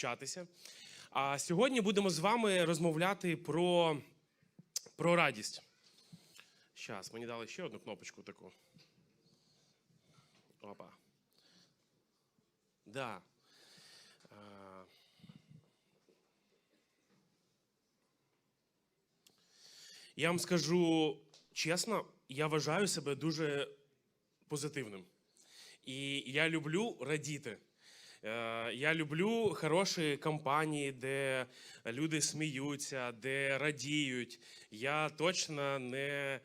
навчатися. А сьогодні будемо з вами розмовляти про, про радість. Зараз, мені дали ще одну кнопочку таку. Опа. Да. Я вам скажу чесно, я вважаю себе дуже позитивним. І я люблю радіти. Е, Я люблю хороші компанії, де люди сміються, де радіють. Я точно не.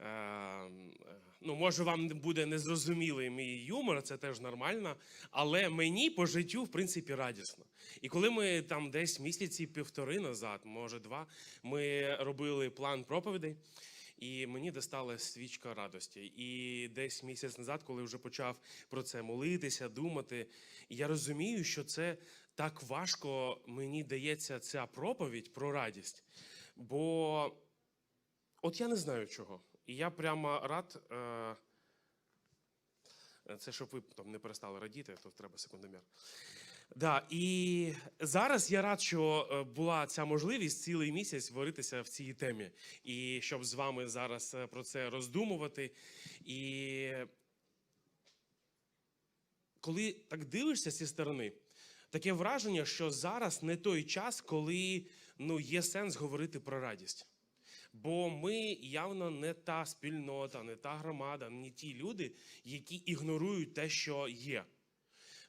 е, Ну, може, вам буде незрозумілий мій юмор, це теж нормально. Але мені по життю, в принципі, радісно. І коли ми там десь місяці півтори назад, може два, ми робили план проповідей. І мені достала свічка радості. І десь місяць назад, коли вже почав про це молитися, думати, я розумію, що це так важко мені дається ця проповідь про радість. Бо от я не знаю чого. І я прямо рад. Е, це щоб ви там не перестали радіти, то треба секундомір. Да, і зараз я рад, що е, була ця можливість цілий місяць варитися в цій темі, і щоб з вами зараз е, про це роздумувати. І коли так дивишся зі сторони, таке враження, що зараз не той час, коли ну, є сенс говорити про радість. Бо ми явно не та спільнота, не та громада, не ті люди, які ігнорують те, що є.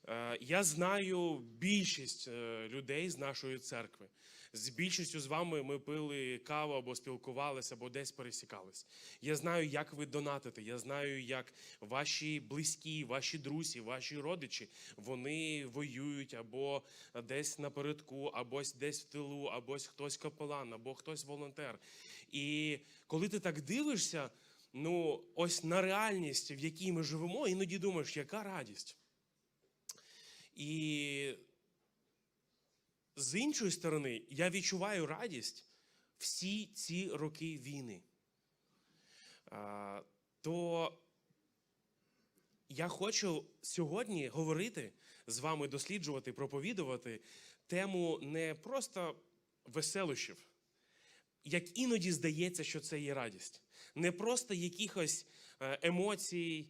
Е, Я знаю більшість е, людей з нашої церкви. З більшістю з вами ми пили каву або спілкувалися, або десь пересікались. Я знаю, як ви донатите. Я знаю, як ваші близькі, ваші друзі, ваші родичі вони воюють або десь напередку, або десь в тилу, або хтось капелан, або хтось волонтер. І коли ти так дивишся, ну ось на реальність, в якій ми живемо, іноді думаєш, яка радість. І з іншої сторони, я відчуваю радість всі ці роки війни. То я хочу сьогодні говорити з вами, досліджувати, проповідувати тему не просто веселощів, як іноді здається, що це є радість, не просто якихось е, емоцій.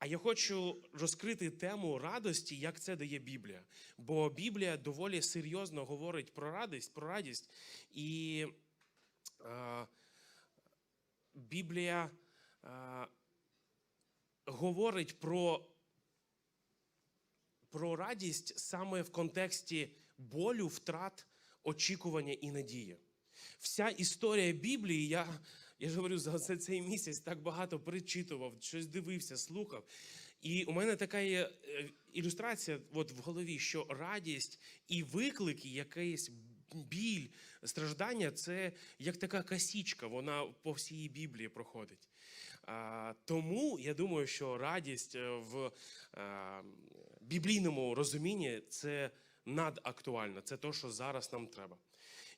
А я хочу розкрити тему радості, як це дає Біблія. Бо Біблія доволі серйозно говорить про радість, про радість. І е, Біблія е, говорить про, про радість саме в контексті болю, втрат, очікування і надії. Вся історія Біблії, я, я ж говорю, за це- цей місяць так багато перечитував, щось дивився, слухав. І у мене така є е, ілюстрація от в голові, що радість і виклики, якийсь біль, страждання це як така касічка, вона по всій Біблії проходить. А, тому я думаю, що радість е, в е, біблійному розумінні це надактуально, це те, що зараз нам треба.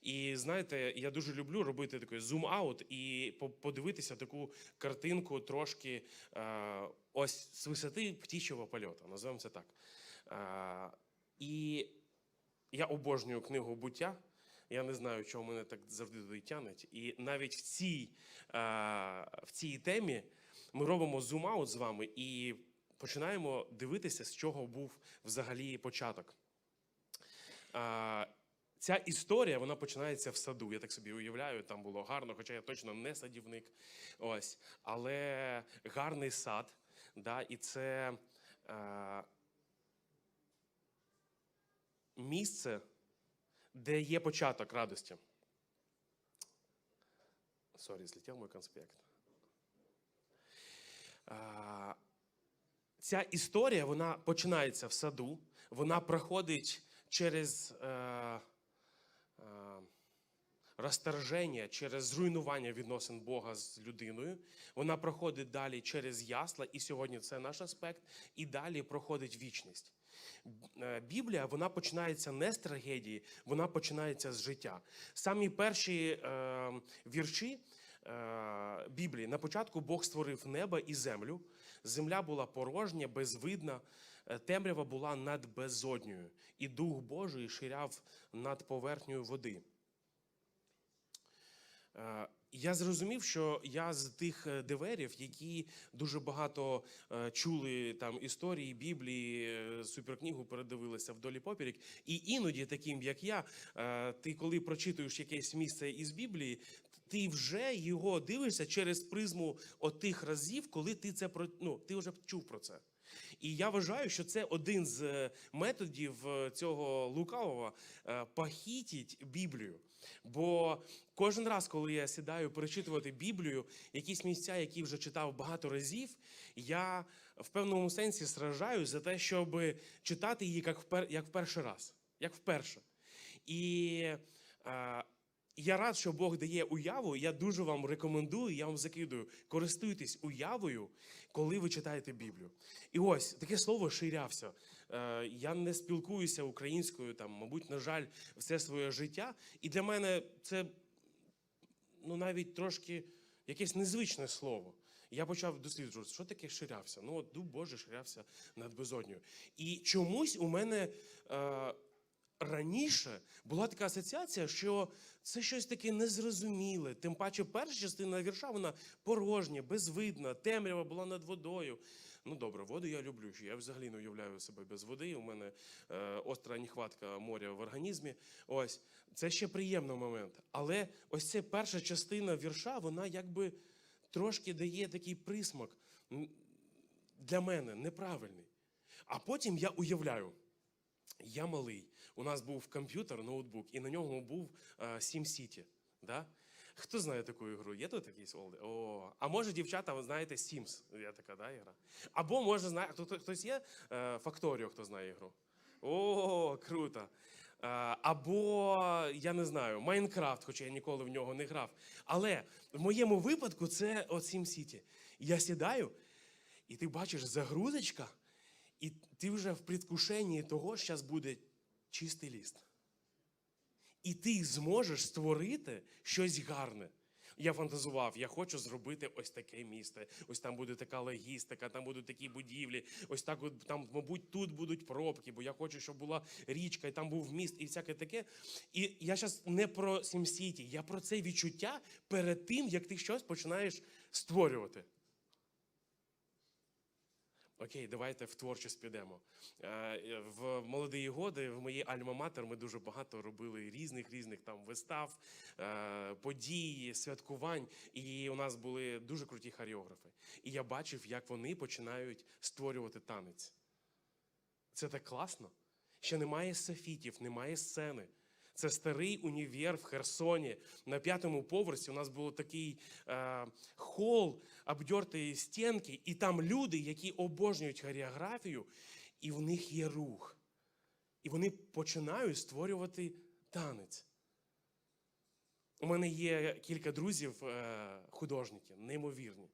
І знаєте, я дуже люблю робити такий зум-аут і подивитися таку картинку трошки е, ось з висоти птічого польоту, називаємо це так. Е, і я обожнюю книгу буття. Я не знаю, чого мене так завжди туди тянуть. І навіть в цій, е, в цій темі ми робимо зум-аут з вами і починаємо дивитися, з чого був взагалі початок. Ця історія вона починається в саду. Я так собі уявляю, там було гарно, хоча я точно не садівник. Ось, але гарний сад. Да, і це е, місце, де є початок радості. Сорі, злетів мій конспект. Е, ця історія вона починається в саду, вона проходить через е, розторження, через зруйнування відносин Бога з людиною. Вона проходить далі через ясла, і сьогодні це наш аспект, і далі проходить вічність. Е, Біблія вона починається не з трагедії, вона починається з життя. Самі перші е, вірші е, Біблії на початку Бог створив небо і землю. Земля була порожня, безвидна, е, темрява була над безодньою, і Дух Божий ширяв над поверхнею води. Е, Я зрозумів, що я з тих е, диверів, які дуже багато е, чули там історії, Біблії, суперкнигу передивилися вдолі поперек. І іноді, таким як я, ти коли прочитуєш якесь місце із Біблії, ти вже його дивишся через призму отих разів, коли ти це ну, ти вже чув про це. І я вважаю, що це один з методів цього лукавого похитіть Біблію. Бо кожен раз, коли я сідаю перечитувати Біблію, якісь місця, які вже читав багато разів, я в певному сенсі сражаюсь за те, щоб читати її як впер, як в перший раз, як вперше. І е, я рад, що Бог дає уяву. Я дуже вам рекомендую, я вам закидую, користуйтесь уявою, коли ви читаєте Біблію. І ось таке слово ширявся. Е, Я не спілкуюся українською, там, мабуть, на жаль, все своє життя. І для мене це ну, навіть трошки якесь незвичне слово. Я почав досліджувати, що таке ширявся. Ну, от Дух Божий ширявся над безодньою. І чомусь у мене е, раніше була така асоціація, що це щось таке незрозуміле. Тим паче, перша частина вірша вона порожня, безвидна, темрява була над водою. Ну добре, воду я люблю. Я взагалі не уявляю себе без води. У мене е, остра нехватка моря в організмі. Ось це ще приємний момент. Але ось ця перша частина вірша, вона якби трошки дає такий присмак для мене неправильний. А потім я уявляю. Я малий. У нас був комп'ютер, ноутбук, і на ньому був е, SimCity. Да? Хто знає таку ігру? Є тут якісь олди? О, а може, дівчата, ви знаєте Sims? Є така да, ігра. Або може знає, хто, хто- хтось є е, Factorio, хто знає ігру? О, круто. Е, Або, я не знаю, Майнкрафт, хоча я ніколи в нього не грав. Але в моєму випадку це от SimCity. Я сідаю, і ти бачиш загрузочка, і ти вже в предвкушенні того, що зараз буде чистий ліст. І ти зможеш створити щось гарне. Я фантазував, я хочу зробити ось таке місце. Ось там буде така логістика, там будуть такі будівлі, ось так, от, там, мабуть, тут будуть пробки, бо я хочу, щоб була річка, і там був міст, і всяке таке. І я зараз не про SimCity, я про це відчуття перед тим, як ти щось починаєш створювати. Окей, давайте в творчість підемо. Е, В молоді годи в моїй альма-матер ми дуже багато робили різних різних там вистав, е, подій, святкувань. І у нас були дуже круті хореографи. І я бачив, як вони починають створювати танець. Це так класно. Ще немає софітів, немає сцени. Це старий універ в Херсоні. На п'ятому поверсі у нас був такий е, хол, обдертої стінки, і там люди, які обожнюють хореографію, і в них є рух. І вони починають створювати танець. У мене є кілька друзів, е, художників, неймовірні.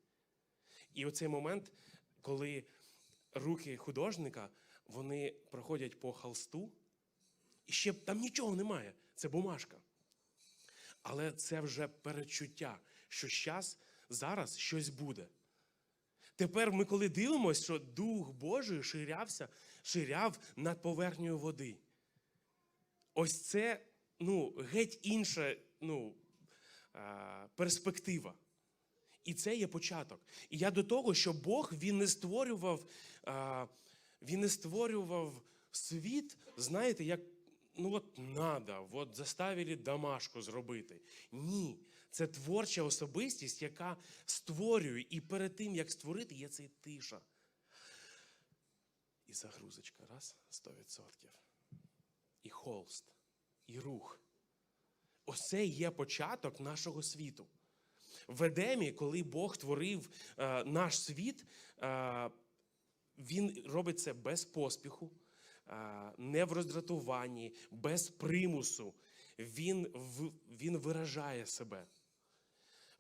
І оцей момент, коли руки художника вони проходять по холсту, і ще там нічого немає, це бумажка. Але це вже перечуття, що щас, зараз щось буде. Тепер ми, коли дивимося, що Дух Божий ширявся, ширяв над поверхнею води. Ось це ну, геть інша ну, перспектива. І це є початок. І я до того, що Бог він не створював, він не створював світ, знаєте, як ну от надо, от заставили домашку зробити. Ні, це творча особистість, яка створює, і перед тим, як створити, є цей тиша. І загрузочка, раз, 100%. І холст, і рух. Ось це є початок нашого світу. В Едемі, коли Бог творив е, наш світ, е, він робить це без поспіху, не в роздратуванні, без примусу. Він, він виражає себе.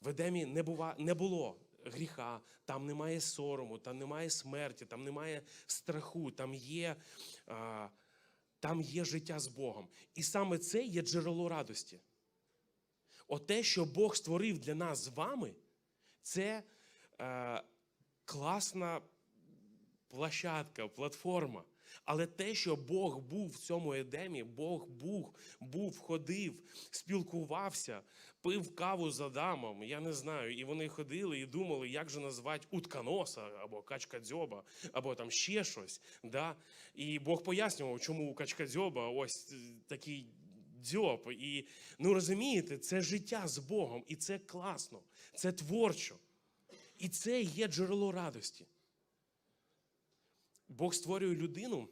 В Едемі не, бува, не було гріха, там немає сорому, там немає смерті, там немає страху, там є, е, там є життя з Богом. І саме це є джерело радості. Оте, що Бог створив для нас з вами, це е, класна площадка, платформа. Але те, що Бог був в цьому Едемі, Бог був, був, ходив, спілкувався, пив каву з Адамом, я не знаю. І вони ходили і думали, як же назвати утконоса, або качкадзьоба, або там ще щось. Да? І Бог пояснював, чому у качкадзьоба ось е, такий дзьоб. І ну розумієте, це життя з Богом, і це класно, це творчо. І це є джерело радості. Бог створює людину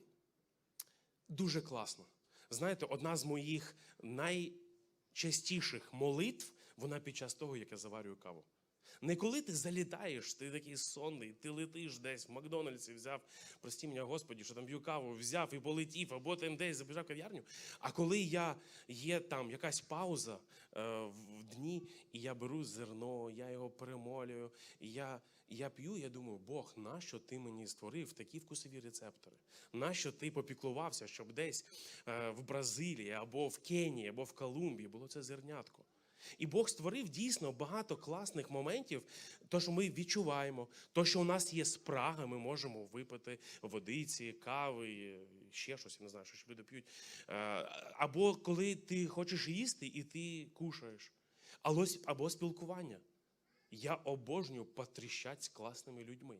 дуже класно. Знаєте, одна з моїх найчастіших молитв, вона під час того, як я заварюю каву. Не коли ти залітаєш, ти такий сонний, ти летиш десь в Макдональдсі, взяв, прості мене, Господі, що там п'ю каву, взяв і полетів, або там десь забіжав кав'ярню. А коли я є там якась пауза е, в дні, і я беру зерно, я його перемолюю, я, я п'ю, я думаю, Бог, нащо ти мені створив такі вкусові рецептори? Нащо ти попіклувався, щоб десь е, в Бразилії, або в Кенії, або в Колумбії було це зернятко? І Бог створив дійсно багато класних моментів, то, що ми відчуваємо, то, що у нас є спрага, ми можемо випити водиці, кави, ще щось, я не знаю, що ще люди п'ють. Е, Або коли ти хочеш їсти і ти кушаєш, або, або спілкування. Я обожнюю потріщати з класними людьми.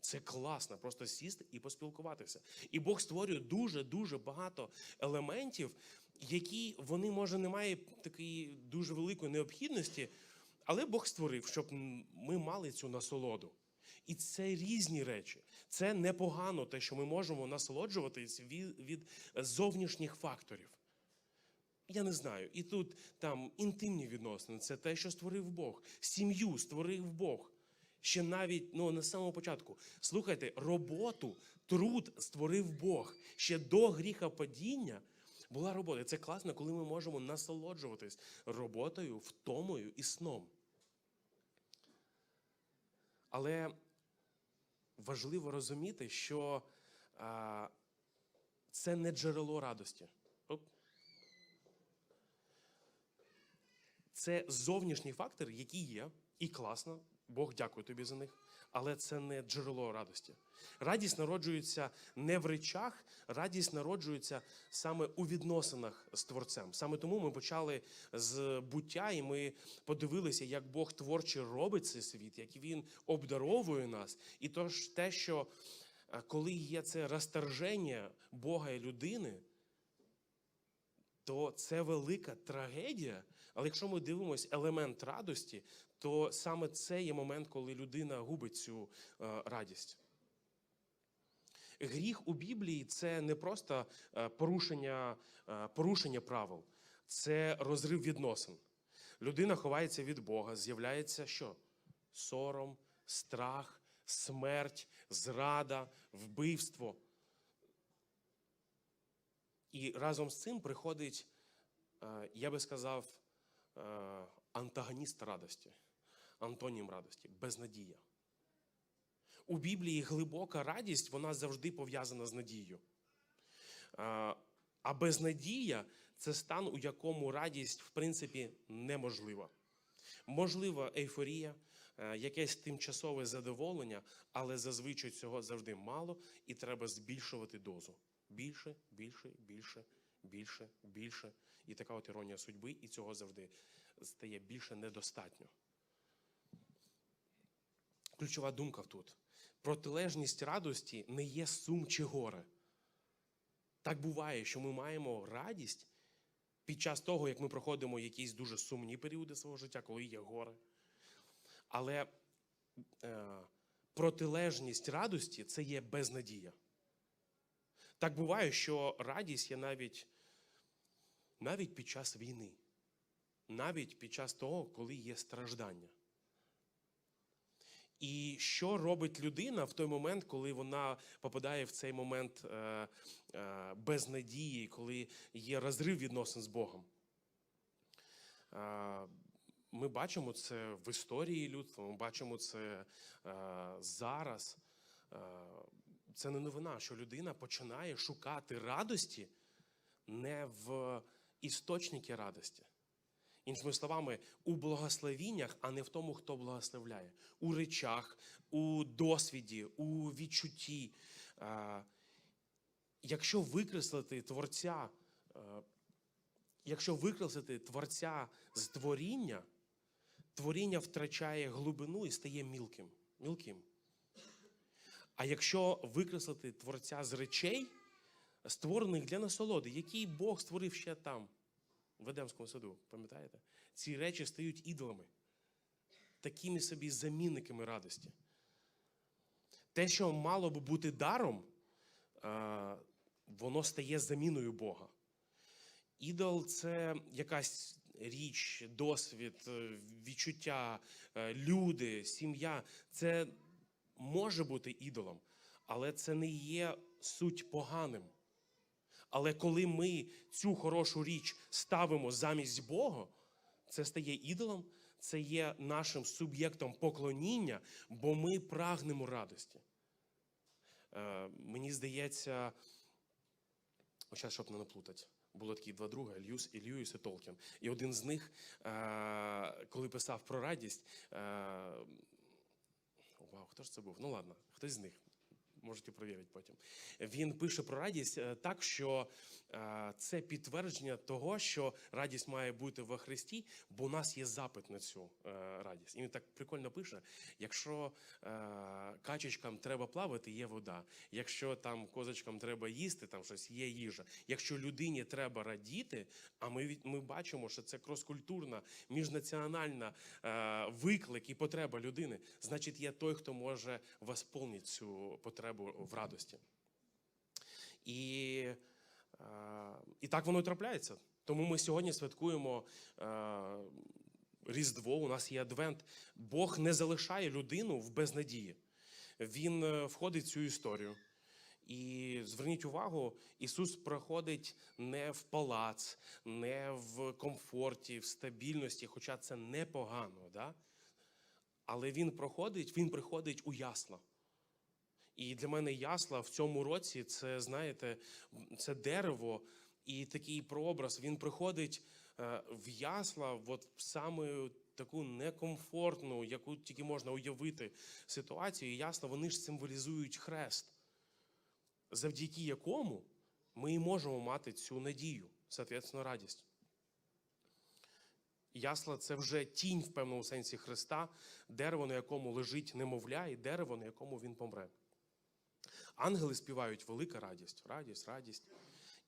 Це класно, просто сісти і поспілкуватися. І Бог створює дуже-дуже багато елементів, які вони, може, не мають такої дуже великої необхідності, але Бог створив, щоб ми мали цю насолоду. І це різні речі. Це непогано, те, що ми можемо насолоджуватись від, зовнішніх факторів. Я не знаю. І тут там інтимні відносини це те, що створив Бог. Сім'ю створив Бог. Ще навіть ну, на самому початку. Слухайте, роботу, труд створив Бог. Ще до гріхопадіння була робота. І Це класно, коли ми можемо насолоджуватись роботою, втомою і сном. Але важливо розуміти, що а, це не джерело радості. Оп. Це зовнішні фактори, які є, і класно. Бог дякую тобі за них, але це не джерело радості. Радість народжується не в речах, радість народжується саме у відносинах з Творцем. Саме тому ми почали з буття, і ми подивилися, як Бог творче робить цей світ, як він обдаровує нас. І то ж те, що е, коли є це розторження Бога і людини, то це велика трагедія. Але якщо ми дивимося елемент радості, то саме це є момент, коли людина губить цю е, радість. Гріх у Біблії це не просто е, порушення, е, порушення правил, це розрив відносин. Людина ховається від Бога, з'являється що? Сором, страх, смерть, зрада, вбивство. І разом з цим приходить, я би сказав, антагоніст радості, антонім радості, безнадія. У Біблії глибока радість, вона завжди пов'язана з надією. А безнадія це стан, у якому радість, в принципі, неможлива. Можлива ейфорія, е, якесь тимчасове задоволення, але зазвичай цього завжди мало, і треба збільшувати дозу. Більше, більше, більше, більше, більше. І така от іронія судьби, і цього завжди стає більше недостатньо. Ключова думка тут. Протилежність радості не є сум чи горе. Так буває, що ми маємо радість під час того, як ми проходимо якісь дуже сумні періоди свого життя, коли є горе. Але е, протилежність радості це є безнадія. Так буває, що радість є навіть, навіть під час війни, навіть під час того, коли є страждання. І що робить людина в той момент, коли вона попадає в цей момент е, е, безнадії, коли є розрив відносин з Богом? Е, ми бачимо це в історії людства, ми бачимо це е, зараз. Е, це не новина, що людина починає шукати радості не в істочники радості. Іншими словами, у благословіннях, а не в тому, хто благословляє, у речах, у досвіді, у відчутті. Е, Якщо викреслити творця, е, якщо викреслити творця з творіння, творіння втрачає глибину і стає мілким. мілким. А якщо викреслити творця з речей, створених для насолоди, які Бог створив ще там, в Едемському саду, пам'ятаєте? Ці речі стають ідолами, такими собі замінниками радості. Те, що мало би бути даром, е, воно стає заміною Бога. Ідол це якась річ, досвід, е, відчуття, е, люди, сім'я. Це може бути ідолом, але це не є суть поганим. Але коли ми цю хорошу річ ставимо замість Бога, це стає ідолом, це є нашим суб'єктом поклоніння, бо ми прагнемо радості. Е, мені здається, зараз, щоб не наплутати, було такі два друга Льюс і Льюіс і Толкін. І один з них, е, коли писав про радість, е, вау, хто ж це був? Ну ладно, хтось з них. Можете перевірити потім. Він пише про радість е, так, що е, це підтвердження того, що радість має бути во Христі, бо у нас є запит на цю е, радість. І він так прикольно пише: якщо качечкам треба плавати, є вода. Якщо там козочкам треба їсти, там щось є їжа. Якщо людині треба радіти, а ми ми бачимо, що це кроскультурна, міжнаціональна виклик і потреба людини, значить, є той, хто може восполнити цю потребу в радості. І, е, і так воно і трапляється. Тому ми сьогодні святкуємо е, Різдво, у нас є Адвент. Бог не залишає людину в безнадії. Він е, входить в цю історію. І зверніть увагу, Ісус проходить не в палац, не в комфорті, в стабільності, хоча це непогано, да? але Він проходить, Він приходить у ясла. І для мене ясла в цьому році це, знаєте, це дерево і такий прообраз. Він приходить е, в ясла, от саме таку некомфортну, яку тільки можна уявити ситуацію. І ясла вони ж символізують хрест, завдяки якому ми і можемо мати цю надію, соответственно, радість. Ясла це вже тінь в певному сенсі Христа, дерево, на якому лежить немовля, і дерево, на якому він помре. Ангели співають велика радість, радість, радість.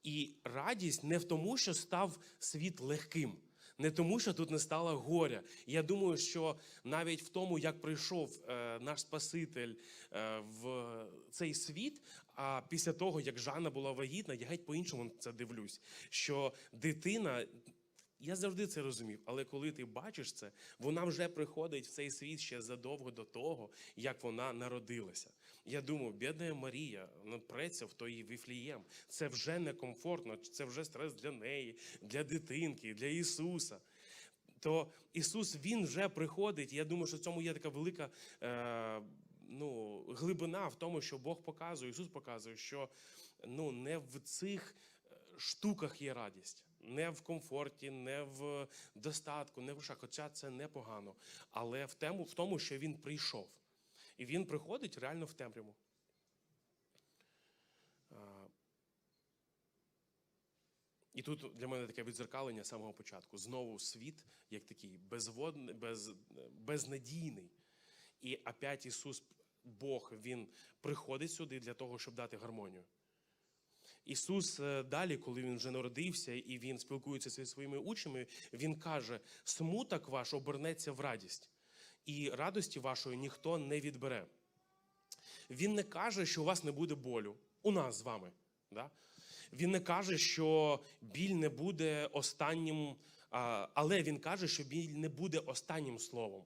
І радість не в тому, що став світ легким, не тому, що тут не стало горя. Я думаю, що навіть в тому, як прийшов е, наш Спаситель е, в цей світ, а після того, як Жанна була вагітна, я геть по-іншому це дивлюсь. Що дитина. Я завжди це розумів, але коли ти бачиш це, вона вже приходить в цей світ ще задовго до того, як вона народилася. Я думаю, бідна Марія напреться в той Віфлієм. Це вже некомфортно, це вже стрес для неї, для дитинки, для Ісуса. То Ісус Він вже приходить. Я думаю, що в цьому є така велика е, ну, глибина в тому, що Бог показує, Ісус показує, що ну, не в цих е, штуках є радість. Не в комфорті, не в достатку, не в грошах. Хоча це непогано. Але в, тему, в тому, що він прийшов. І він приходить реально в темряву. І тут для мене таке відзеркалення з самого початку. Знову світ, як такий безводний, без, безнадійний. І опять Ісус, Бог, Він приходить сюди для того, щоб дати гармонію. Ісус е, далі, коли він вже народився і він спілкується зі своїми учнями, він каже: смуток ваш обернеться в радість, і радості вашої ніхто не відбере. Він не каже, що у вас не буде болю. У нас з вами. Да? Він не каже, що біль не буде останнім, але він каже, що біль не буде останнім словом.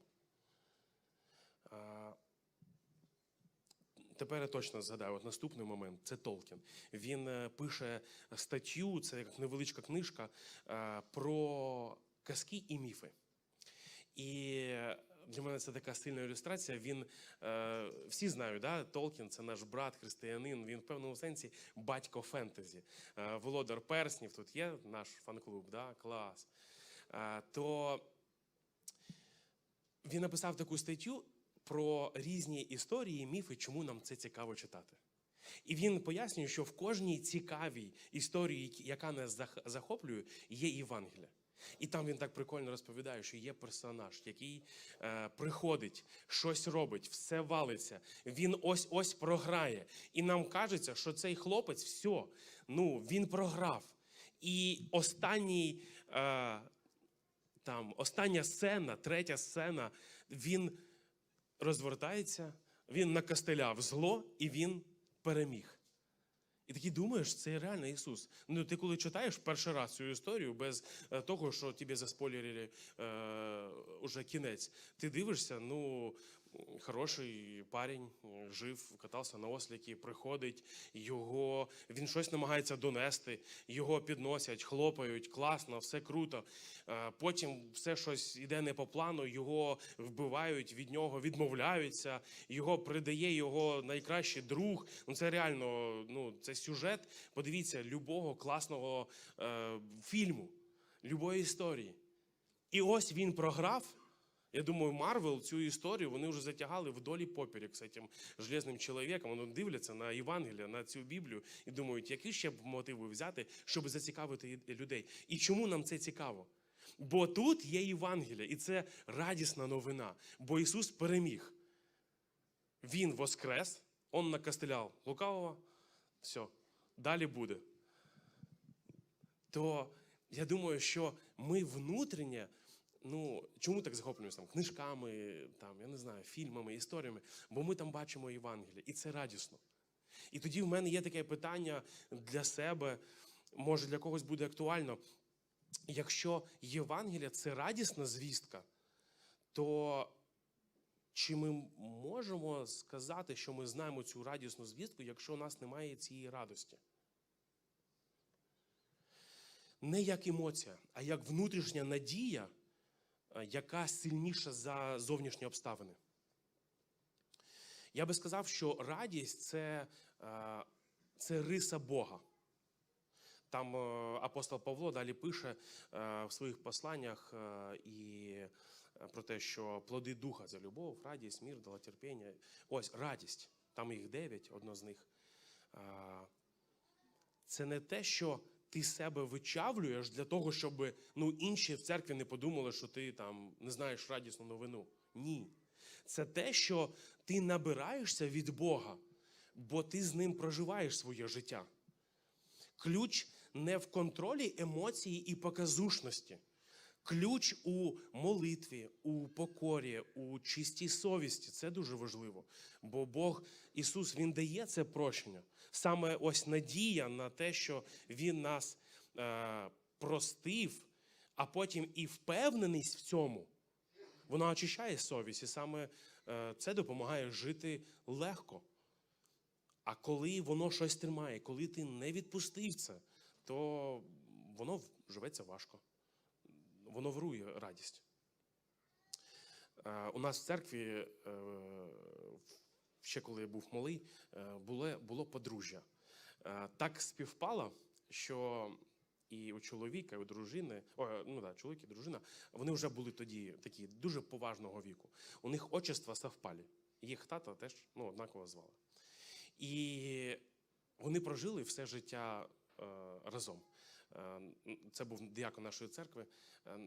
Тепер я точно згадаю, от наступний момент це Толкін. Він е, пише статтю, це як невеличка книжка е, про казки і міфи. І для мене це така сильна ілюстрація. Він е, всі знають, да? Толкін це наш брат, християнин. Він в певному сенсі батько фентезі. Е, Володар Перснів тут є наш фан-клуб, да? клас. е, то він написав таку статтю про різні історії, міфи, чому нам це цікаво читати. І він пояснює, що в кожній цікавій історії, яка нас захоплює, є Євангелія. І там він так прикольно розповідає, що є персонаж, який е, приходить, щось робить, все валиться. Він ось ось програє. І нам кажеться, що цей хлопець все, ну він програв. І останній е, там остання сцена, третя сцена, він розвертається, він накостеляв зло і він переміг. І такий думаєш, це реально Ісус. Ну, ти коли читаєш перший раз цю історію без е, того, що тобі заспойлерили е, уже кінець, ти дивишся, ну. Хороший парень жив, катався на осліки, приходить, його він щось намагається донести, його підносять, хлопають, класно, все круто. Е, Потім все щось іде не по плану, його вбивають, від нього відмовляються, його придає його найкращий друг. Ну це реально ну, це сюжет. Подивіться, любого класного е, фільму, любої історії. І ось він програв. Я думаю, Марвел цю історію вони вже затягали вдоль і поперек з цим железним чоловіком. Вони дивляться на Євангелія, на цю Біблію і думають, які ще б мотиви взяти, щоб зацікавити людей. І чому нам це цікаво? Бо тут є Євангелія, і це радісна новина. Бо Ісус переміг. Він воскрес, Он накостеляв лукавого, все, далі буде. То я думаю, що ми внутрішнє, ну чому так захоплюємося там книжками, там, я не знаю, фільмами, історіями, бо ми там бачимо Євангеліє, і це радісно. І тоді в мене є таке питання для себе, може для когось буде актуально. Якщо Євангелія це радісна звістка, то чи ми можемо сказати, що ми знаємо цю радісну звістку, якщо у нас немає цієї радості? Не як емоція, а як внутрішня надія, яка сильніша за зовнішні обставини. Я би сказав, що радість це, е, це риса Бога. Там е, апостол Павло далі пише е, в своїх посланнях е, і е, про те, що плоди духа це любов, радість, мір, долотерпіння. Ось радість. Там їх дев'ять, одно з них. Е, Це не те, що ти себе вичавлюєш для того, щоб ну, інші в церкві не подумали, що ти там не знаєш радісну новину. Ні. Це те, що ти набираєшся від Бога, бо ти з ним проживаєш своє життя. Ключ не в контролі емоції і показушності. Ключ у молитві, у покорі, у чистій совісті. Це дуже важливо. Бо Бог Ісус Він дає це прощення. Саме ось надія на те, що Він нас е, простив, а потім і впевненість в цьому. Вона очищає совість, і саме е, це допомагає жити легко. А коли воно щось тримає, коли ти не відпустив це, то воно живеться важко. Воно вирує радість. Е, У нас в церкві, е, ще коли я був малий, е, було, було подружжя. Е, Так співпало, що і у чоловіка, і у дружини, о, ну да, чоловік і дружина, вони вже були тоді такі дуже поважного віку. У них отчества совпали. Їх тата теж ну, однаково звали. І вони прожили все життя е, разом. Е, Це був діякон нашої церкви. Е,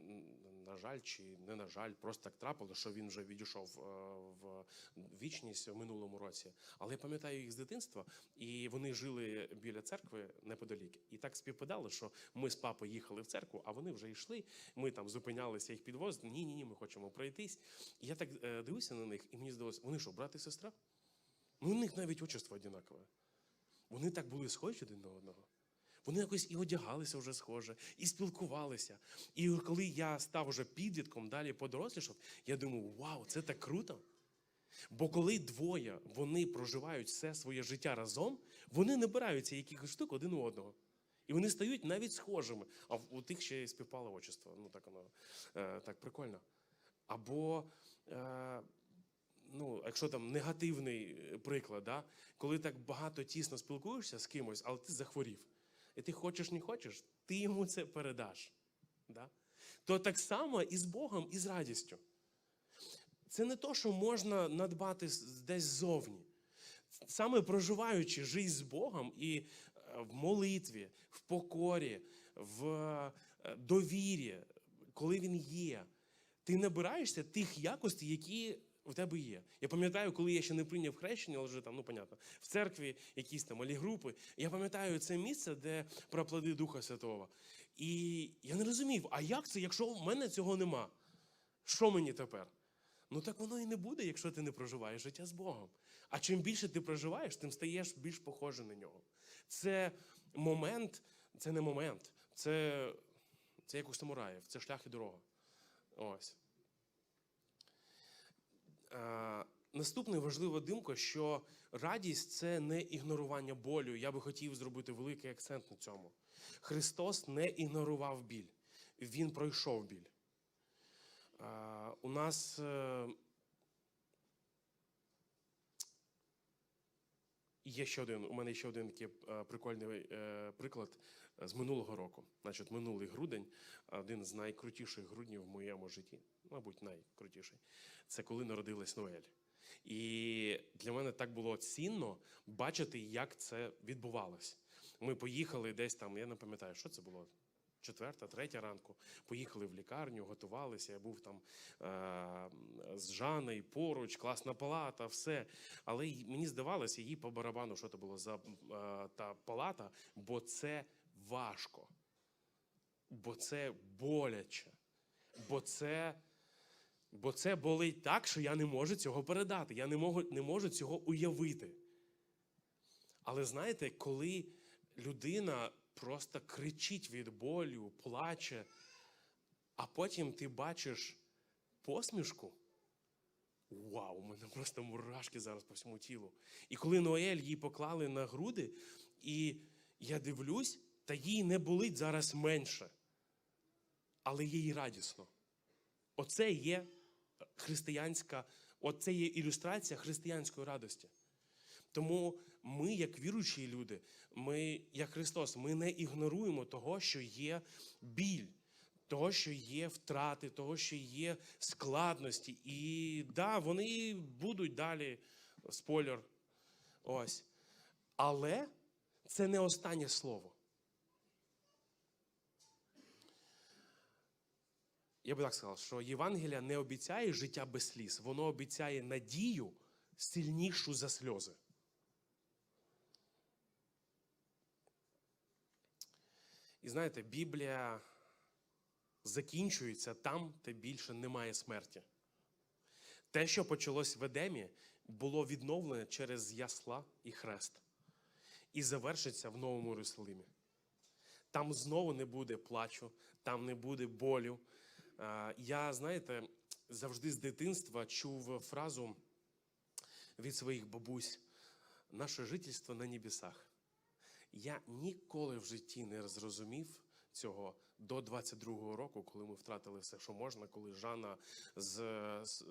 На жаль, чи не на жаль, просто так трапило, що він вже відійшов е, в вічність в минулому році. Але я пам'ятаю їх з дитинства, і вони жили біля церкви неподалік. І так співпадало, що ми з папою їхали в церкву, а вони вже йшли. Ми там зупинялися їх підвозити. Ні, ні, ні, ми хочемо пройтись. Я так дивився на них, і мені здалося, вони що, брат і сестра? Ну, у них навіть отчество однакове. Вони так були схожі один на одного. Вони якось і одягалися вже схоже, і спілкувалися. І коли я став уже підлітком, далі подорослішав, я думав, вау, це так круто. Бо коли двоє вони проживають все своє життя разом, вони набираються якихось штук один у одного. І вони стають навіть схожими. А у тих ще й співпало отчество. Ну так воно е, так прикольно. Або е, ну, якщо там негативний е, приклад, да? коли так багато тісно спілкуєшся з кимось, але ти захворів. І ти хочеш не хочеш, ти йому це передаш. Да? то так само і з Богом, і з радістю. Це не то, що можна надбати десь ззовні. Саме проживаючи життя з Богом і е, в молитві, в покорі, в е, довірі, коли він є, ти набираєшся тих якостей, які в тебе є. Я пам'ятаю, коли я ще не прийняв хрещення, але вже там, ну понятно, в церкві якісь там малі групи. Я пам'ятаю це місце, де про Духа Святого. І я не розумів, а як це, якщо в мене цього нема? Що мені тепер? Ну так воно і не буде, якщо ти не проживаєш життя з Богом. А чим більше ти проживаєш, тим стаєш більш похожим на нього. Це момент, це не момент, це, це як у самураїв, це шлях і дорога. Ось. Е, наступна важлива думка, що радість це не ігнорування болю. Я би хотів зробити великий акцент на цьому. Христос не ігнорував біль, Він пройшов біль. Е, у нас е, є ще один, у мене ще один такий прикольний приклад з минулого року. Значить, минулий грудень, один з найкрутіших груднів в моєму житті, мабуть, найкрутіший. Це коли народилась Ноель. І для мене так було цінно бачити, як це відбувалось. Ми поїхали десь там, я не пам'ятаю, що це було. Четверта, третя ранку. Поїхали в лікарню, готувалися. Я був там е- з Жаною поруч, класна палата, все. Але мені здавалося, їй по барабану, що це було за е- та палата, бо це важко, бо це боляче, бо це, бо це болить так, що я не можу цього передати. Я не можу, не можу цього уявити. Але знаєте, коли людина просто кричить від болю, плаче, а потім ти бачиш посмішку. Вау, у мене просто мурашки зараз по всьому тілу. І коли Ноель їй поклали на груди, і я дивлюсь, та їй не болить зараз менше, але їй радісно. Оце є християнська, оце є ілюстрація християнської радості. Тому ми, як віруючі люди, ми, як Христос, ми не ігноруємо того, що є біль, того, що є втрати, того, що є складності. І да, вони будуть далі, спойлер. Ось. Але це не останнє слово. Я би так сказав, що Євангелія не обіцяє життя без сліз, воно обіцяє надію сильнішу за сльози. І знаєте, Біблія закінчується там, де більше немає смерті. Те, що почалось в Едемі, було відновлене через ясла і хрест. І завершиться в Новому Єрусалимі. Там знову не буде плачу, там не буде болю. Е, Я, знаєте, завжди з дитинства чув фразу від своїх бабусь: наше жительство на небесах. Я ніколи в житті не зрозумів цього до 22-го року, коли ми втратили все, що можна, коли Жанна з, з е,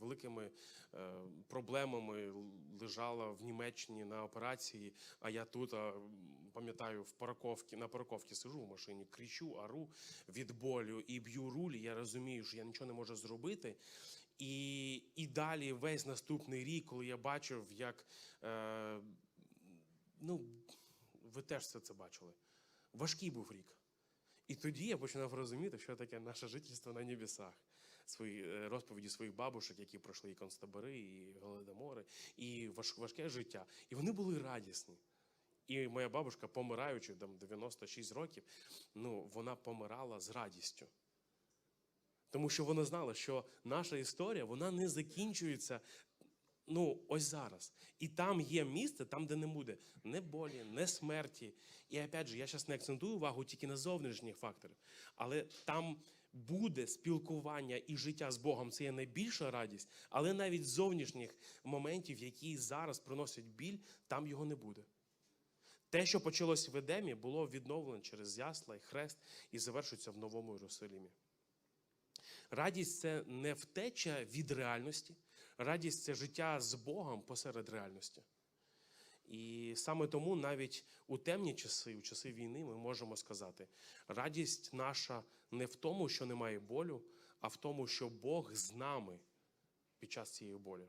великими е, проблемами лежала в Німеччині на операції, а я тут, а, пам'ятаю, в парковці, на парковці сижу в машині, кричу, ору від болю і б'ю руль. Я розумію, що я нічого не можу зробити. І, і далі весь наступний рік, коли я бачив, як. Е, ну, ви теж все це бачили. Важкий був рік. І тоді я починав розуміти, що таке наше жительство на небесах. Свої е, розповіді своїх бабушек, які пройшли і концтабори, і голодомори, і важ- важке життя. І вони були радісні. І моя бабушка, помираючи там 96 років, ну, вона помирала з радістю. Тому що вона знала, що наша історія вона не закінчується ну, ось зараз. І там є місце, там, де не буде не болі, не смерті. І опять же, я зараз не акцентую увагу тільки на зовнішніх факторах, але там буде спілкування і життя з Богом це є найбільша радість, але навіть зовнішніх моментів, які зараз приносять біль, там його не буде. Те, що почалось в Едемі, було відновлено через ясла і хрест і завершується в Новому Єрусалимі. Радість це не втеча від реальності, радість це життя з Богом посеред реальності. І саме тому навіть у темні часи, у часи війни, ми можемо сказати, радість наша не в тому, що немає болю, а в тому, що Бог з нами під час цієї болі.